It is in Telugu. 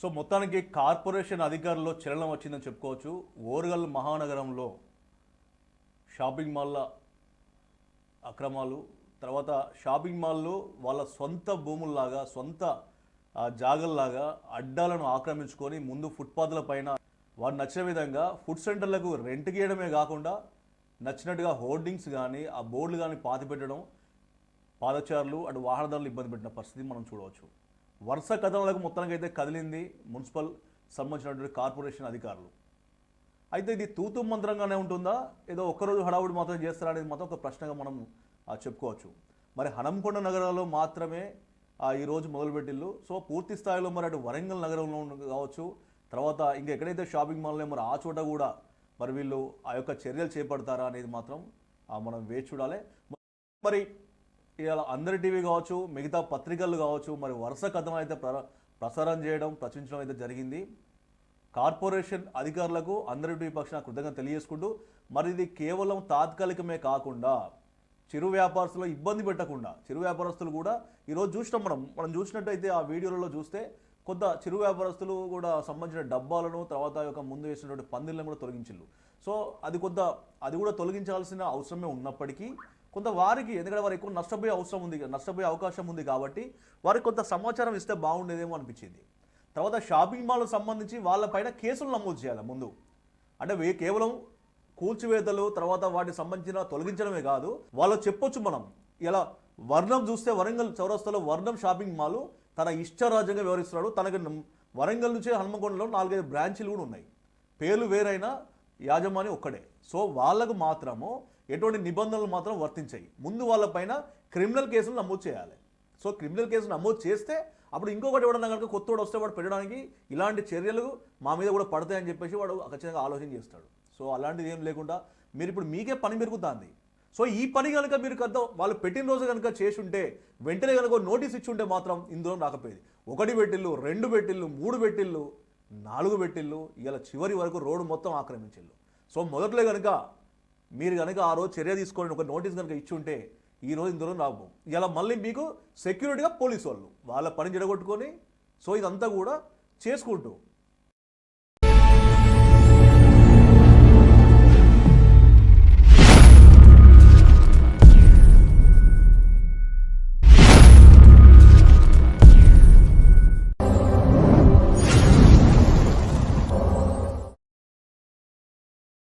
సో మొత్తానికి కార్పొరేషన్ అధికారుల్లో చలనం వచ్చిందని చెప్పుకోవచ్చు. ఓరుగల్ మహానగరంలో షాపింగ్ మాల్ల అక్రమాలు తర్వాత షాపింగ్ మాల్లో వాళ్ళ సొంత భూముల్లాగా సొంత జాగల్లాగా అడ్డాలను ఆక్రమించుకొని ముందు ఫుట్పాత్ల పైన వారు నచ్చిన విధంగా ఫుడ్ సెంటర్లకు రెంట్ గీయడమే కాకుండా నచ్చినట్టుగా హోర్డింగ్స్ కానీ ఆ బోర్డులు కానీ పాతి పెట్టడం పాదచారులు అటు వాహనదారులు ఇబ్బంది పెట్టిన పరిస్థితి మనం చూడవచ్చు. వరుస కథనాలకు మొత్తానికి అయితే కదిలింది మున్సిపల్ సంబంధించినటువంటి కార్పొరేషన్ అధికారులు. అయితే ఇది తూతు మంత్రంగానే ఉంటుందా? ఏదో ఒక్కరోజు హడావుడి మాత్రం చేస్తారా అనేది మాత్రం ఒక ప్రశ్నగా మనం చెప్పుకోవచ్చు. మరి హనంకొండ నగరాల్లో మాత్రమే ఆ, ఈ రోజు మొదలుపెట్టిల్లు. సో పూర్తి స్థాయిలో మరి అటు వరంగల్ నగరంలో కావచ్చు. తర్వాత ఇంకా ఎక్కడైతే షాపింగ్ మాల్లో మరి ఆ చోట కూడా మరి వీళ్ళు ఆ యొక్క చర్యలు చేపడతారా అనేది మాత్రం మనం వేచి చూడాలి. మరి ఇలా అందరి టీవీ కావచ్చు మిగతా పత్రికలు కావచ్చు మరి వరుస కథనం అయితే ప్ర ప్రసారం చేయడం ప్రచురించడం అయితే జరిగింది. కార్పొరేషన్ అధికారులకు అందరి టీవీ పక్షాన కృతజ్ఞత తెలియజేసుకుంటూ మరి ఇది కేవలం తాత్కాలికమే కాకుండా చిరు వ్యాపారస్తులు ఇబ్బంది పెట్టకుండా చిరు వ్యాపారస్తులు కూడా ఈరోజు చూసినాం మనం. మనం చూసినట్టయితే ఆ వీడియోలలో చూస్తే కొంత చిరు వ్యాపారస్తులు కూడా సంబంధించిన డబ్బాలను తర్వాత యొక్క ముందు వేసినటువంటి పందిళ్ళను కూడా తొలగించిల్లు సో అది కొంత అది కూడా తొలగించాల్సిన అవసరమే ఉన్నప్పటికీ కొంత వారికి ఎందుకంటే వారు ఎక్కువ నష్టపోయే అవసరం ఉంది నష్టపోయే అవకాశం ఉంది కాబట్టి వారికి కొంత సమాచారం ఇస్తే బాగుండేదేమో అనిపించింది. తర్వాత షాపింగ్ మాల్కు సంబంధించి వాళ్ళపైన కేసులు నమోదు చేయాలి ముందు. అంటే కేవలం కూల్చివేతలు తర్వాత వాటికి సంబంధించిన తొలగించడమే కాదు వాళ్ళు చెప్పొచ్చు మనం. ఇలా వర్ణం చూస్తే వరంగల్ చౌరస్తాలో వర్ణం షాపింగ్ మాల్ తన ఇష్టరాజ్యంగా వివరిస్తున్నాడు తనకి వరంగల్ నుంచి హనుమకొండలో నాలుగైదు బ్రాంచీలు కూడా ఉన్నాయి. పేర్లు వేరైనా యాజమాని ఒక్కడే. సో వాళ్ళకు మాత్రము ఎటువంటి నిబంధనలు మాత్రం వర్తించాయి. ముందు వాళ్ళపైన క్రిమినల్ కేసులు నమోదు చేయాలి. సో క్రిమినల్ కేసులు నమోదు చేస్తే అప్పుడు ఇంకొకటి ఎవడన్నా కనుక కొత్తవాడు వస్తే వాడు పెట్టడానికి ఇలాంటి చర్యలు మా మీద కూడా పడతాయని చెప్పేసి వాడు ఖచ్చితంగా ఆలోచన చేస్తాడు. సో అలాంటిది ఏం లేకుండా మీరు ఇప్పుడు మీకే పని పెరుగుతుంది సో ఈ పని కనుక మీరు కనుక వాళ్ళు పెట్టిన రోజు కనుక చేసి ఉంటే వెంటనే కనుక నోటీస్ ఇచ్చి ఉంటే మాత్రం ఇందులో రాకపోయేది. ఒకటి పెట్టిల్లు రెండు పెట్టిల్లు మూడు పెట్టిల్లు నాలుగు పెట్టిల్లు ఇలా చివరి వరకు రోడ్డు మొత్తం ఆక్రమించిల్లు. సో మొదట్లో కనుక మీరు కనుక ఆ రోజు చర్య తీసుకోండి ఒక నోటీస్ కనుక ఇచ్చి ఉంటే ఈ రోజు ఇందులో రాబో ఇలా మళ్ళీ మీకు సెక్యూరిటీగా పోలీసు వాళ్ళు వాళ్ళ పని జడగొట్టుకొని సో ఇదంతా కూడా చేసుకుంటూ